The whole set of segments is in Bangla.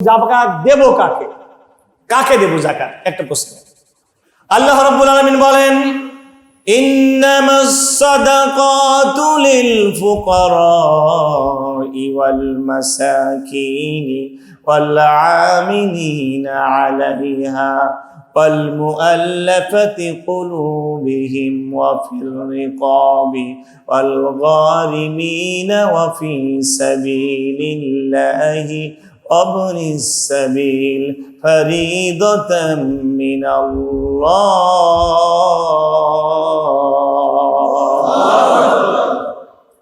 জাকাত দেব কাকে কাকে দেব জাকাত একটা প্রশ্ন আল্লাহ রাব্বুল আলামিন বলেন ইন্নামাস সাদাকাতু লিল ফুকারাই ওয়াল মাসাকিন ওয়াল আমিলিনা আলাইহা والمؤلفة قلوبهم وفي الرقاب والغارمين وفي سبيل الله وابن السبيل فريضة من الله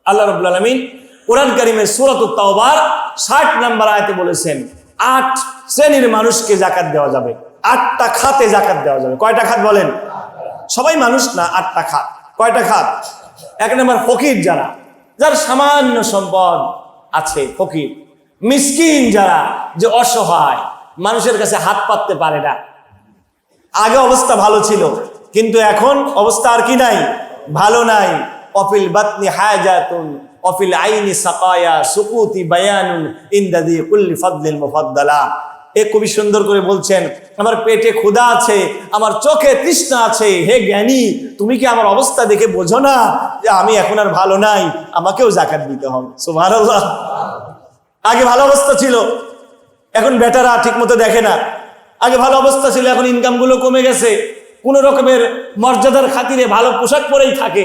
আল্লাহ রবুল আলমিন কোরআন কারিমের সুরত তাওবার ষাট নাম্বার আয়তে বলেছেন আট শ্রেণীর মানুষকে জাকাত দেওয়া যাবে আটটা খাতে জাকাত দেওয়া যাবে কয়টা খাত বলেন সবাই মানুষ না আটটা খাত কয়টা খাত এক নম্বর ফকির যারা যার সামান্য সম্পদ আছে ফকির মিসকিন যারা, যে অসহায়, মানুষের কাছে হাত পাততে পারে না। আগে অবস্থা ভালো ছিল, কিন্তু এখন অবস্থা আর কি নাই? ভালো নাই। অফিল বাতনি হায়াজাতুন, অফিল আইনি সাকায়া সুকুতি বায়ানুন ইন্দাদি কুল্লি ফাদলিল মুফাদ্দালা। এ খুবই সুন্দর করে বলছেন, আমার পেটে ক্ষুধা আছে, আমার চোখে তৃষ্ণা আছে, হে জ্ঞানী, তুমি কি আমার অবস্থা দেখে বোঝো না যে আমি এখন আর ভালো নাই? আমাকেও জাকাত দিতে হবে। সুবহানাল্লাহ। আগে ভালো অবস্থা ছিল, এখন বেটারা ঠিক মতো দেখে না। আগে ভালো অবস্থা ছিল, এখন ইনকামগুলো কমে গেছে। কোন রকমের মর্যাদার খাতিরে ভালো পোশাক পরেই থাকে,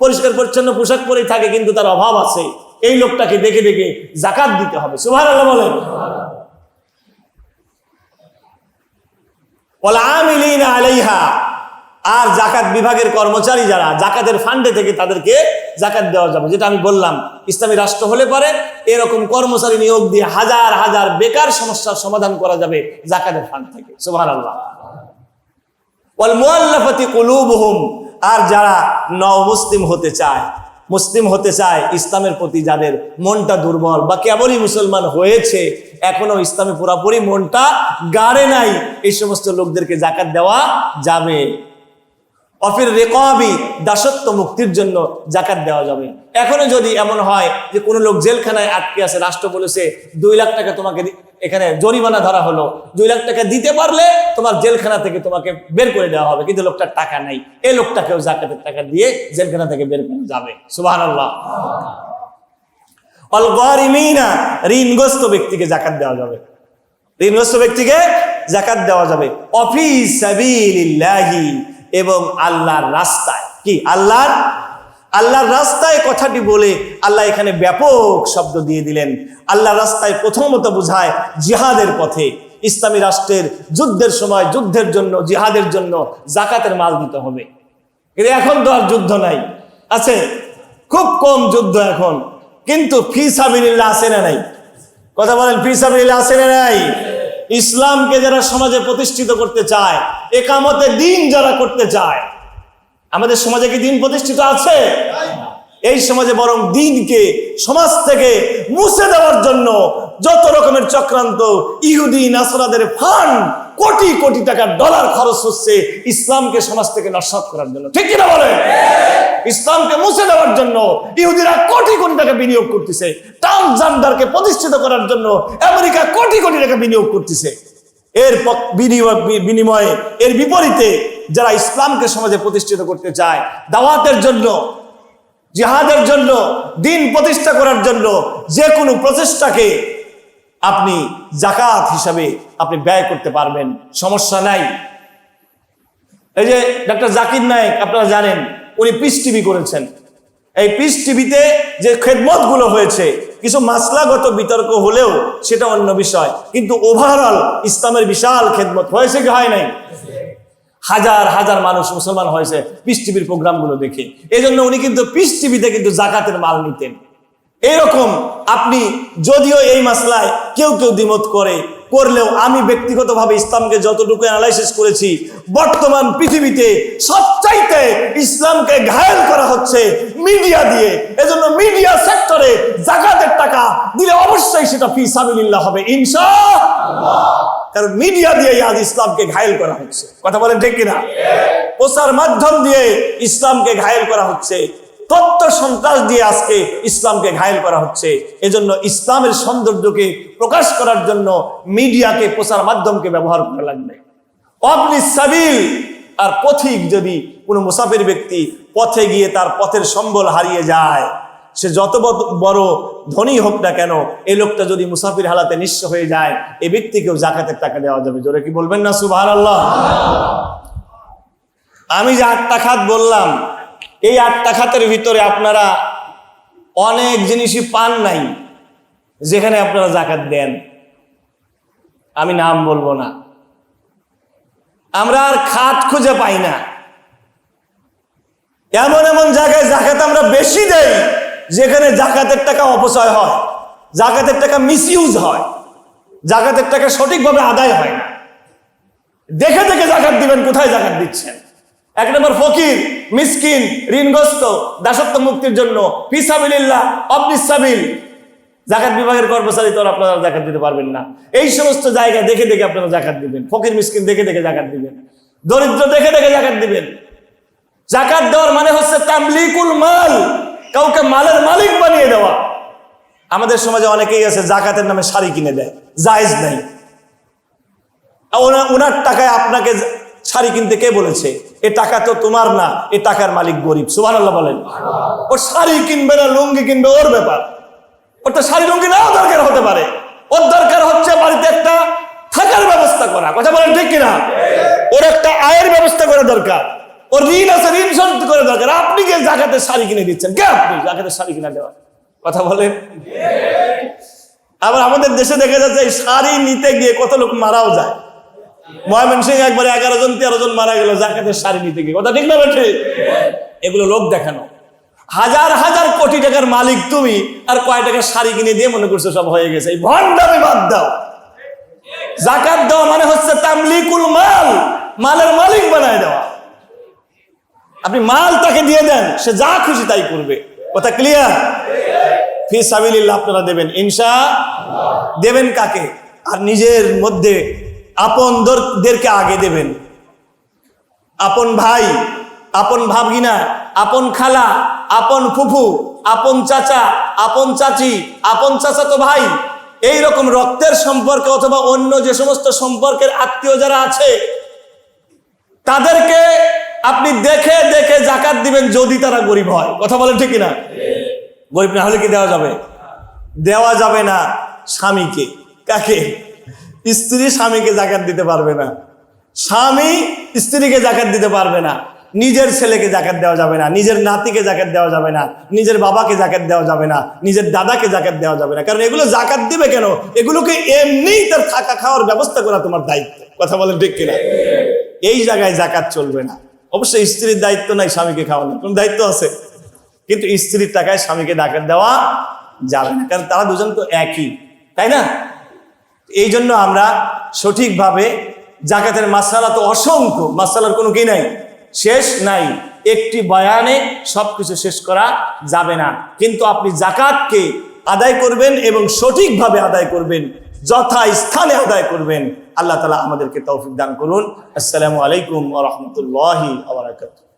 পরিষ্কার পরিচ্ছন্ন পোশাক পরেই থাকে, কিন্তু তার অভাব আছে। এই লোকটাকে দেখে দেখে জাকাত দিতে হবে। সুভার আল্লাহ বলেন আলাইহা। আর জাকাত বিভাগের কর্মচারী যারা, জাকাতের ফান্ডে থেকে তাদেরকে জাকাত দেওয়া যাবে। যেটা আমি বললাম, ইসলামী রাষ্ট্র হলে পারে এরকম কর্মচারী নিয়োগ দিয়ে হাজার হাজার বেকার সমস্যার সমাধান করা যাবে জাকাতের ফান্ড থেকে। সুভার আল্লাহ আর যারা নবমুসলিম হতে চায়, মুসলিম হতে চায়, ইসলামের প্রতি যাদের মনটা দুর্বল বা কেবলই মুসলমান হয়েছে, এখনও ইসলামে পুরাপুরি মনটা গাড়ে নাই, এই সমস্ত লোকদেরকে জাকাত দেওয়া যাবে। অফির রেকবি দাসত্ব মুক্তির জন্য জাকাত দেওয়া যাবে। এখনও যদি এমন হয় যে কোনো লোক জেলখানায় আটকে আছে, রাষ্ট্র বলেছে, দুই লাখ টাকা তোমাকে এখানে জরিমানা ধরা হলো, দুই লাখ টাকা দিতে পারলে তোমার জেলখানা থেকে তোমাকে বের করে দেওয়া হবে, কিন্তু লোকটার টাকা নাই। এই লোকটাকেও জাকাতের টাকা দিয়ে জেলখানা থেকে বের করে যাবে। সুবাহ আল্লাহ অল গরিমিনা ঋণগ্রস্ত ব্যক্তিকে জাকাত দেওয়া যাবে। ঋণগ্রস্ত ব্যক্তিকে জাকাত দেওয়া যাবে। অফিস এবং আল্লাহর রাস্তায়। কি? আল্লাহর? আল্লাহর রাস্তায় কথাটি বলে আল্লাহ এখানে ব্যাপক শব্দ দিয়ে দিলেন। আল্লাহর রাস্তায় প্রথমত বোঝায় জিহাদের পথে। ইসলামী রাষ্ট্রের যুদ্ধের সময় যুদ্ধের জন্য, জিহাদের জন্য জাকাতের মাল দিতে হবে। কিন্তু এখন তো আর যুদ্ধ নাই। আছে? খুব কম যুদ্ধ এখন। কিন্তু ফি সাবিলিল্লাহ আছে না নাই? কথা বলেন, ফি সাবিলিল্লাহ আছে না নাই? ইসলামকে যারা সমাজে প্রতিষ্ঠিত করতে চায় একামতে দিন যারা করতে চায়, আমাদের সমাজে কি দিন প্রতিষ্ঠিত আছে? এই সমাজে বরং দিনকে সমাজ থেকে মুছে দেওয়ার জন্য যত রকমের চক্রান্ত ইহুদি, নাসরাদের ফান্ড, কোটি কোটি টাকার ডলার খরচ হচ্ছে ইসলামকে সমাজ থেকে নস্বাত করার জন্য। ঠিক কিনা বলে ইসলামকে মুছে দেওয়ার জন্য ইহুদিরা কোটি কোটি টাকা বিনিয়োগ করতেছে। ট্রাম্প ট্রান্সজেন্ডারকে প্রতিষ্ঠিত করার জন্য আমেরিকা কোটি কোটি টাকা বিনিয়োগ করতেছে। এর বিনিময় এর বিপরীতে যারা ইসলামকে সমাজে প্রতিষ্ঠিত করতে চায়, দাওয়াতের জন্য, জিহাদের জন্য, দিন প্রতিষ্ঠা করার জন্য যে কোনো প্রচেষ্টাকে আপনি জাকাত হিসাবে আপনি ব্যয় করতে পারবেন। সমস্যা নাই। এই যে ডক্টর জাকির নায়ক, আপনারা জানেন উনি পিস টিভি করেছেন। এই পিস টিভিতে যে খেদমতগুলো হয়েছে, কিছু মাসলাগত বিতর্ক হলেও সেটা অন্য বিষয়। কিন্তু ওভারঅল ইসলামের বিশাল খেদমত হয়েছে কি হয় নাই? হাজার হাজার মানুষ মুসলমান হয়েছে পিস টিভির প্রোগ্রামগুলো দেখে। এই জন্য উনি কিন্তু পিস টিভিতে কিন্তু জাকাতের মাল নিতেন। এরকম আপনি যদিও এই মাসলায় কেউ কেউ দ্বিমত করে করলেও আমি ব্যক্তিগতভাবে ইসলামকে যতটুকু অ্যানালাইসিস করেছি, বর্তমান পৃথিবীতে সবচাইতে ইসলামকে ঘায়েল করা হচ্ছে মিডিয়া দিয়ে। এজন্য মিডিয়া সেক্টরে জাকাতের টাকা দিলে অবশ্যই সেটা ফি সাবিলিল্লাহ হবে ইনশা কারণ মিডিয়া দিয়ে আজ ইসলামকে ঘায়েল করা হচ্ছে। কথা বলেন ঠিক কিনা? প্রচার মাধ্যম দিয়ে ইসলামকে ঘায়েল করা হচ্ছে। তথ্য সন্ত্রাস দিয়ে আজকে ইসলামকে ঘায়েল করা হচ্ছে। এজন্য ইসলামের সৌন্দর্যকে প্রকাশ করার জন্য মিডিয়াকে প্রচার মাধ্যমকে ব্যবহার করা লাগবে। অবনি সাবিল আর পথিক যদি কোনো মুসাফির ব্যক্তি পথে গিয়ে তার পথের সম্বল হারিয়ে যায়, সে যত বড়- ধনী হোক না কেন এই লোকটা যদি মুসাফির হালাতে নিঃস্ব হয়ে যায় এই ব্যক্তিকেও জাকাতের টাকা দেওয়া যাবে। জোরে কি বলবেন না? সুবাহ আমি যে আটটা খাত বললাম এই আটটা খাতের ভিতরে আপনারা অনেক জিনিসই পান নাই, যেখানে আপনারা জাকাত দেন। আমি নাম বলব না। আমরা আর খাত খুঁজে পাই না। এমন এমন জায়গায় জাকাত আমরা বেশি দেই, যেখানে জাকাতের টাকা অপচয় হয় জাকাতের টাকা মিসইউজ হয় জাকাতের টাকা সঠিকভাবে আদায় হয় না। দেখে দেখে জাকাত দিবেন, কোথায় জাকাত দিচ্ছেন? এক নম্বর ফকির, মিসকিন, ঋণগ্রস্ত, দাসত্ব মুক্তির জন্য ফিসাবিল্লাহ অবনিসাবিল জাকাত বিভাগের কর্মচারী তো আপনারা জাকাত দিতে পারবেন না। এই সমস্ত জায়গায় দেখে দেখে আপনারা জাকাত দিবেন। ফকির, মিসকিন দেখে দেখে জাকাত দিবেন। দরিদ্র দেখে দেখে জাকাত দিবেন। জাকাত দেওয়ার মানে হচ্ছে তামলিকুল মাল, কাউকে মালের মালিক বানিয়ে দেওয়া। আমাদের সমাজে অনেকেই আছে জাকাতের নামে শাড়ি কিনে দেয়, জায়েজ নাই। ওনা- ওনার টাকায় আপনাকে শাড়ি কিনতে কে বলেছে? এ টাকা তো তোমার না, এ টাকার মালিক গরিব। সুবান বলেন। ও শাড়ি কিনবে না, লুঙ্গি কিনবে, ওর ব্যাপার। ওর তো শাড়ি লুঙ্গি নাও দরকার হতে পারে। ওর দরকার হচ্ছে বাড়িতে একটা থাকার ব্যবস্থা করা। কথা বলেন ঠিক কিনা? ওর একটা আয়ের ব্যবস্থা করা দরকার। ওর ঋণ আছে, ঋণ শোধ করে দরকার। আপনি কে জাকাতের শাড়ি কিনে দিচ্ছেন, কে আপনি জাকাতের শাড়ি কিনা দেওয়া? কথা বলেন। আবার আমাদের দেশে দেখা যাচ্ছে, এই শাড়ি নিতে গিয়ে কত লোক মারাও যায়। ময়মনসিং একবারে এগারো জন, তেরো জন মারা গেল, জাকাতের শাড়ি নিতে গিয়ে। কথা ঠিক না বেঠে? এগুলো লোক দেখানো। হাজার হাজার কোটি টাকার মালিক তুমি আর কয় টাকার শাড়ি কিনে দিয়ে মনে করছ সব হয়ে গেছে? এই ভণ্ডামি বাদ দাও। জাকাত দেওয়া মানে হচ্ছে তামলিকুল মাল, মালের মালিক বানায় দেওয়া। আপনি মাল তাকে দিয়ে দেন, সে যা খুশি তাই করবে। কথা ক্লিয়ার ফি সাবিলিল্লাহ আপনারা দেবেন। ইনশা দেবেন কাকে? আর নিজের মধ্যে আপনদেরকে আগে দেবেন। আপন ভাই, আপন ভাবগিনা, আপন খালা, আপন ফুফু, আপন চাচা, আপন চাচি, আপন চাচা তো ভাই এই রকম রক্তের সম্পর্কে অথবা অন্য যে সমস্ত সম্পর্কের আত্মীয় যারা আছে, তাদেরকে আপনি দেখে দেখে জাকাত দিবেন যদি তারা গরিব হয়। কথা বলেন ঠিক না গরিব না হলে কি দেওয়া যাবে? দেওয়া যাবে না স্বামীকে। কাকে? স্ত্রী স্বামীকে জাকাত দিতে পারবে না। স্বামী স্ত্রীকে জাকাত দিতে পারবে না। নিজের ছেলেকে জাকাত দেওয়া যাবে না। নিজের নাতিকে জাকাত দেওয়া যাবে না। নিজের বাবাকে জাকাত দেওয়া যাবে না। নিজের দাদাকে জাকাত দেওয়া যাবে না। কারণ এগুলো জাকাত দিবে কেন? এগুলোকে এমনিই তার থাকা খাওয়ার ব্যবস্থা করা তোমার দায়িত্ব। কথা বলেন ঠিক কিনা? এই জায়গায় জাকাত চলবে না। অবশ্যই স্ত্রীর দায়িত্ব নাই স্বামীকে খাওয়ানোর। কোন দায়িত্ব আছে? কিন্তু স্ত্রীর টাকায় স্বামীকে ডাকাত দেওয়া যাবে না। কারণ তারা দুজন তো একই। তাই না? এই জন্য আমরা সঠিকভাবে জাকাতের মাসালা তো অসংখ্য, মাসালার কোনো কি নাই? শেষ নাই। একটি বয়ানে সবকিছু শেষ করা যাবে না। কিন্তু আপনি জাকাতকে আদায় করবেন এবং সঠিকভাবে আদায় করবেন যথা স্থানে আদায় করবেন। আল্লাহ তালা আমাদেরকে তৌফিক দান করুন। আসসালামু আলাইকুম রহমতুল্লাহি আবরাকাতুহ